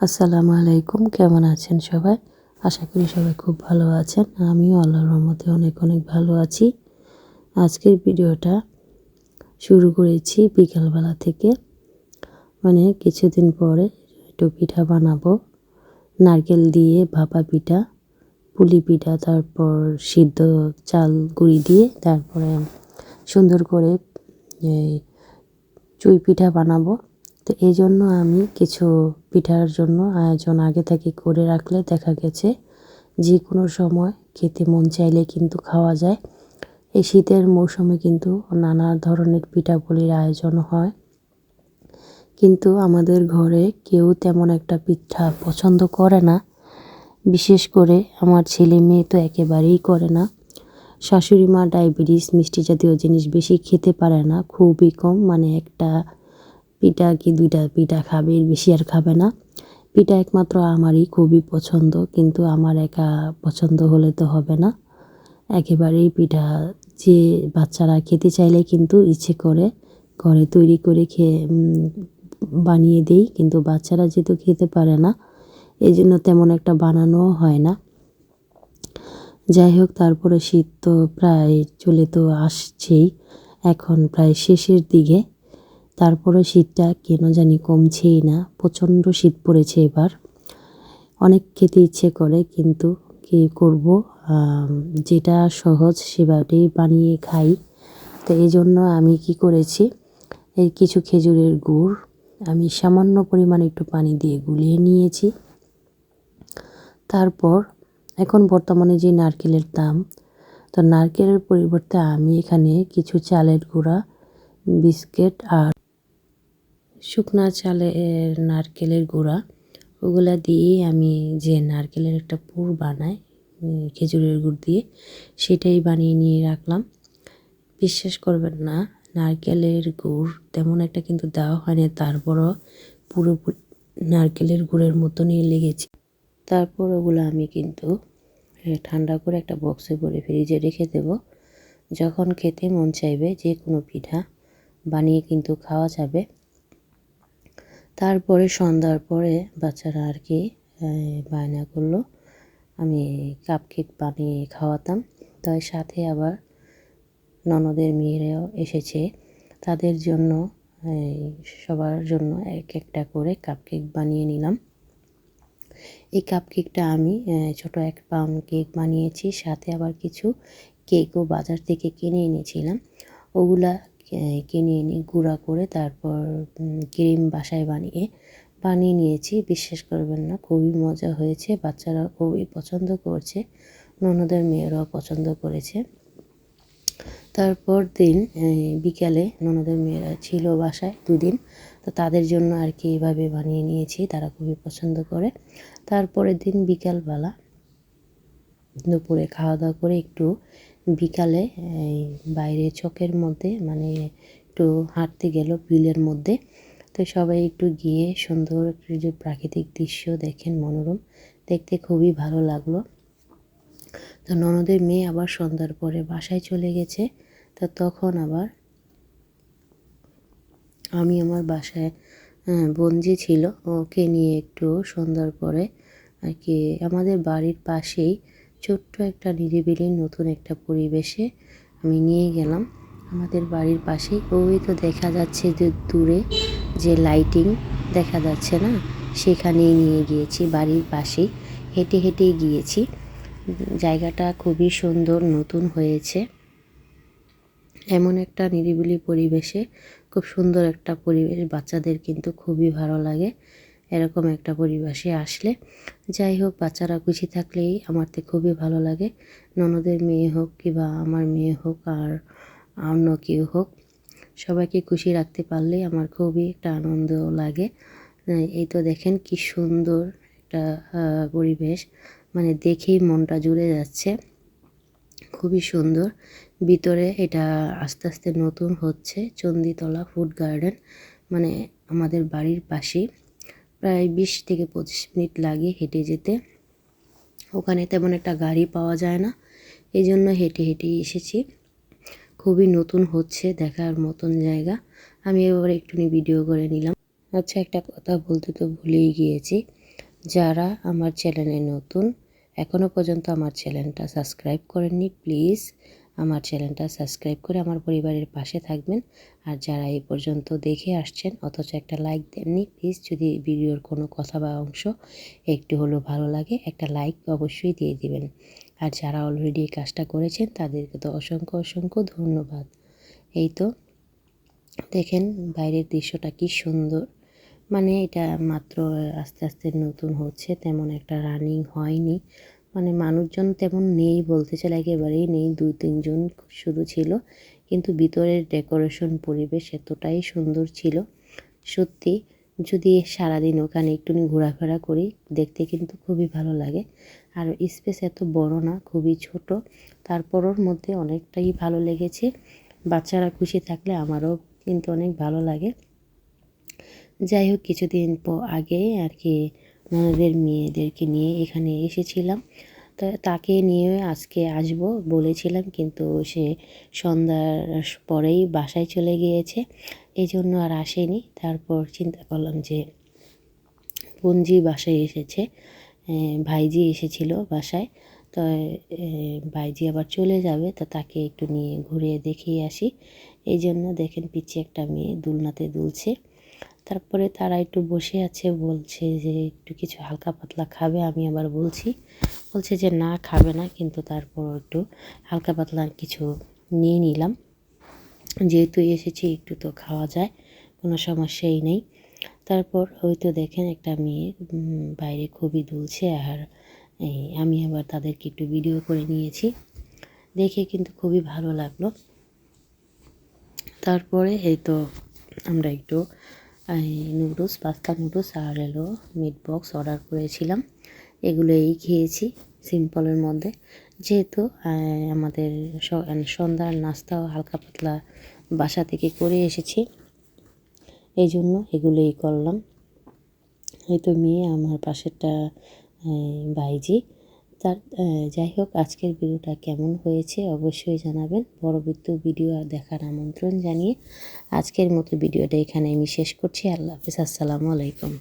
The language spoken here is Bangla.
আসসালামু আলাইকুম, কেমন আছেন সবাই? আশা করি সবাই খুব ভালো আছেন। আমিও আল্লাহর রহমতে অনেক অনেক ভালো আছি। আজকের ভিডিওটা শুরু করেছি বিকালবেলা থেকে। মানে কিছুদিন পরে একটু পিঠা বানাবো। নারকেল দিয়ে ভাপা পিঠা, পুলি পিঠা, তারপর সিদ্ধ চাল গুঁড়ি দিয়ে তারপরে সুন্দর করে চুই পিঠা বানাবো। তো এই জন্য আমি কিছু পিঠার জন্য আয়োজন আগে থেকে করে রাখলে দেখা গেছে যে কোনো সময় খেতে মন চাইলে কিন্তু খাওয়া যায়। এই শীতের মৌসুমে কিন্তু নানা ধরনের পিঠাপুলির আয়োজন হয়। কিন্তু আমাদের ঘরে কেউ তেমন একটা পিঠা পছন্দ করে না। বিশেষ করে আমার ছেলে মেয়ে তো একেবারেই করে না। শাশুড়ি মা ডায়াবেটিস, মিষ্টি জাতীয় জিনিস বেশি খেতে পারে না, খুবই কম। মানে একটা পিঠা কি দুইটা পিঠা খাবে, বেশি আর খাবে না। পিঠা একমাত্র আমারই খুবই পছন্দ, কিন্তু আমার একা পছন্দ হলে তো হবে না। একেবারেই পিঠা যে বাচ্চারা খেতে চাইলে কিন্তু ইচ্ছে করে ঘরে তৈরি করে খেয়ে বানিয়ে দেই। কিন্তু বাচ্চারা যেহেতু খেতে পারে না, এই জন্য তেমন একটা বানানোও হয় না। যাই হোক, তারপরে শীত তো প্রায় চলে তো আসছেই। এখন প্রায় শেষের দিকে। তারপরে শীতটা কেন জানি কমছেই না, প্রচণ্ড শীত পড়েছে এবার। অনেক খেতে ইচ্ছে করে, কিন্তু কী করব? যেটা সহজ সেভাবেই বানিয়ে খাই। তো এই জন্য আমি কি করেছি, এই কিছু খেজুরের গুড় আমি সামান্য পরিমাণে একটু পানি দিয়ে গুলিয়ে নিয়েছি। তারপর এখন বর্তমানে যে নারকেলের দাম, তো নারকেলের পরিবর্তে আমি এখানে কিছু চালের গুঁড়া, বিস্কিট আর শুকনা চালের নারকেলের গুঁড়া, ওগুলা দিয়ে আমি যে নারকেলের একটা পুর বানাই খেজুরের গুড় দিয়ে সেটাই বানিয়ে নিয়ে রাখলাম। বিশ্বাস করবেন না, নারকেলের গুড় তেমন একটা কিন্তু দেওয়া হয়নি, তারপরও পুরোপুরি নারকেলের গুড়ের মতনই লেগেছে। তারপর ওগুলো আমি কিন্তু ঠান্ডা করে একটা বক্সে ভরে ফ্রিজে রেখে দেব। যখন খেতে মন চাইবে, যে কোনো পিঠা বানিয়ে কিন্তু খাওয়া যাবে। তারপরে সন্ধ্যার পরে বাচ্চারা আর কি বায়না করল। আমি কাপকেক বানিয়ে খাওয়াতাম। তাই সাথে আবার ননদের মেয়েরাও এসেছে। তাদের জন্য সবার জন্য এক একটা করে কাপকেক বানিয়ে নিলাম। এই কাপ কেকটা আমি ছোট এক পাউন্ড কেক বানিয়েছি। সাথে আবার কিছু কেকও বাজার থেকে কিনে এনেছিলাম। ওগুলা কিনে এনে গুঁড়া করে তারপর ক্রিম বাসায় বানিয়ে বানিয়ে নিয়েছি, বিশ্বাস করবেন না, খুবই মজা হয়েছে, বাচ্চারা খুবই পছন্দ করছে, ননদের মেয়েরাও পছন্দ করেছে। তারপর দিন বিকালে ননদের মেয়েরা ছিল বাসায় দুদিন, তো তাদের জন্য আর কি এভাবে বানিয়ে নিয়েছি, তারা খুবই পছন্দ করে। তারপরের দিন বিকালবেলা দুপুরে খাওয়া দাওয়া করে একটু বিকালে বাইরে চকের মধ্যে মানে একটু হাঁটতে গেল, বিলের মধ্যে। তো সবাই একটু গিয়ে সুন্দর যে প্রাকৃতিক দৃশ্য দেখেন মনোরম, দেখতে খুবই ভালো লাগল। তো ননদের মেয়ে আবার সন্ধ্যার পরে বাসায় চলে গেছে, তো তখন আবার আমি আমার বাসায় বঞ্জি ছিল, ওকে নিয়ে একটু সন্ধ্যার পরে আর কি আমাদের বাড়ির পাশেই ছোট্ট একটা নিরিবিলি নতুন একটা পরিবেশে আমি নিয়ে গেলাম। আমাদের বাড়ির পাশেই। ওই তো দেখা যাচ্ছে যে দূরে যে লাইটিং দেখা যাচ্ছে না? সেখানেই নিয়ে গিয়েছি, বাড়ির পাশেই। হেঁটে হেঁটেই গিয়েছি। জায়গাটা খুবই সুন্দর, নতুন হয়েছে। এমন একটা নিরিবিলি পরিবেশে, খুব সুন্দর একটা পরিবেশ। বাচ্চাদের কিন্তু খুবই ভালো লাগে এরকম একটা পরিবেশে আসলে। যাই হোক, বাচ্চারা খুশি থাকলেই আমার তো খুবই ভালো লাগে। ননদের মেয়ে হোক কিংবা আমার মেয়ে হোক আর অন্য কেউ হোক, সবাইকে খুশি রাখতে পারলে আমার খুবই একটা আনন্দ লাগে। এই তো দেখেন কি সুন্দর একটা পরিবেশ মানে দেখেই মনটা জুড়ে যাচ্ছে। খুবই সুন্দর। ভিতরে এটা আস্তে আস্তে নতুন হচ্ছে চণ্ডীতলা ফুড গার্ডেন মানে আমাদের বাড়ির পাশেই। প্রায় বিশ থেকে পঁচিশ মিনিট লাগে হেঁটে যেতে। ওখানে তেমন একটা গাড়ি পাওয়া যায় না এই জন্য হেঁটে হেঁটেই এসেছি। খুবই নতুন হচ্ছে দেখার মতন জায়গা। আমি এবার একটুনি ভিডিও করে নিলাম। আচ্ছা একটা কথা বলতে তো ভুলেই গিয়েছি। যারা আমার চ্যানেলে নতুন এখনও পর্যন্ত আমার চ্যানেলটা সাবস্ক্রাইব করেননি প্লিজ আমার চ্যানেলটা সাবস্ক্রাইব করে আমার পরিবারের পাশে থাকবেন। আর যারা এই পর্যন্ত দেখে আসছেন, অথচ একটা লাইক দেননি প্লিজ যদি ভিডিওর কোনো কথা বা অংশ একটু হলেও ভালো লাগে, একটা লাইক অবশ্যই দিয়ে দিবেন। আর যারা অলরেডি এই কাজটা করেছেন, তাদেরকে তো অসংখ্য অসংখ্য ধন্যবাদ। এই তো, দেখেন বাইরের দৃশ্যটা কি সুন্দর। মানে এটা মাত্র আস্তে আস্তে নতুন হচ্ছে, তেমন একটা রানিং হয়নি। মানে মানুষজন তেমন নেই বলতে চলে, একেবারেই নেই। দুই, তিনজন শুধু ছিল, কিন্তু ভিতরের ডেকোরেশন পরিবেশ এতটাই সুন্দর ছিল। সত্যি যদি সারাদিন ওখানে একটুখানি ঘোরাফেরা করি, দেখতে কিন্তু খুবই ভালো লাগে। আর স্পেস এত বড় না, খুবই ছোট। তারপরের মধ্যে অনেকটাই ভালো লেগেছে। বাচ্চারা খুশি থাকলে আমারও কিন্তু অনেক ভালো লাগে। যাই হোক, কিছুদিন আগে আর কি ননদের মেয়েদেরকে নিয়ে এখানে এসেছিলাম। তাকে নিয়ে আজকে আসব বলেছিলাম কিন্তু সে সন্ধ্যার পরেই বাসায় চলে গিয়েছে। এই জন্য আর আসেনি। তারপর চিন্তা করলাম যে পঞ্জি বাসায় এসেছে। ভাইজি এসেছিল বাসায়। তো ভাইজি আবার চলে যাবে, তো তাকে একটু নিয়ে ঘুরে দেখিয়ে আসি। এই জন্য দেখেন পিছিয়ে একটা মেয়ে দুলনাতে দুলছে। তারপরে তারা একটু বসে আছে, বলছে যে একটু কিছু হালকা পাতলা খাবে। আমি আবার বলছি, বলছে যে না, খাবে না, কিন্তু তারপর একটু হালকা পাতলা কিছু নিয়ে নিলাম। যেহেতু এসেছি, একটু তো খাওয়া যায়, কোনো সমস্যাই নেই। তারপর ওই তো দেখেন, একটা মেয়ে বাইরে খুবই দুলছে, আর এই আমি আবার তাদেরকে একটু ভিডিও করে নিয়েছি। দেখে কিন্তু খুবই ভালো লাগল। তারপরে এই তো আমরা একটু নুডলস পাস্তা নুডলস আর এলো মিট বক্স অর্ডার করেছিলাম। এগুলো এই খেয়েছি সিম্পলের মধ্যে। যেহেতু আমাদের সন্ধ্যার নাস্তাও হালকা পাতলা বাসা থেকে করে এসেছি। এই জন্য এগুলোই করলাম। হয়তো মেয়ে, আমার পাশেরটা বাইজি তার যাই হোক, আজকের ভিডিওটা কেমন হয়েছে অবশ্যই জানাবেন। পরবর্তী ভিডিও দেখার আমন্ত্রণ জানিয়ে আজকের মতো ভিডিওটা এখানে আমি শেষ করছি। আল্লাহ হাফিজ। আসসালামু আলাইকুম।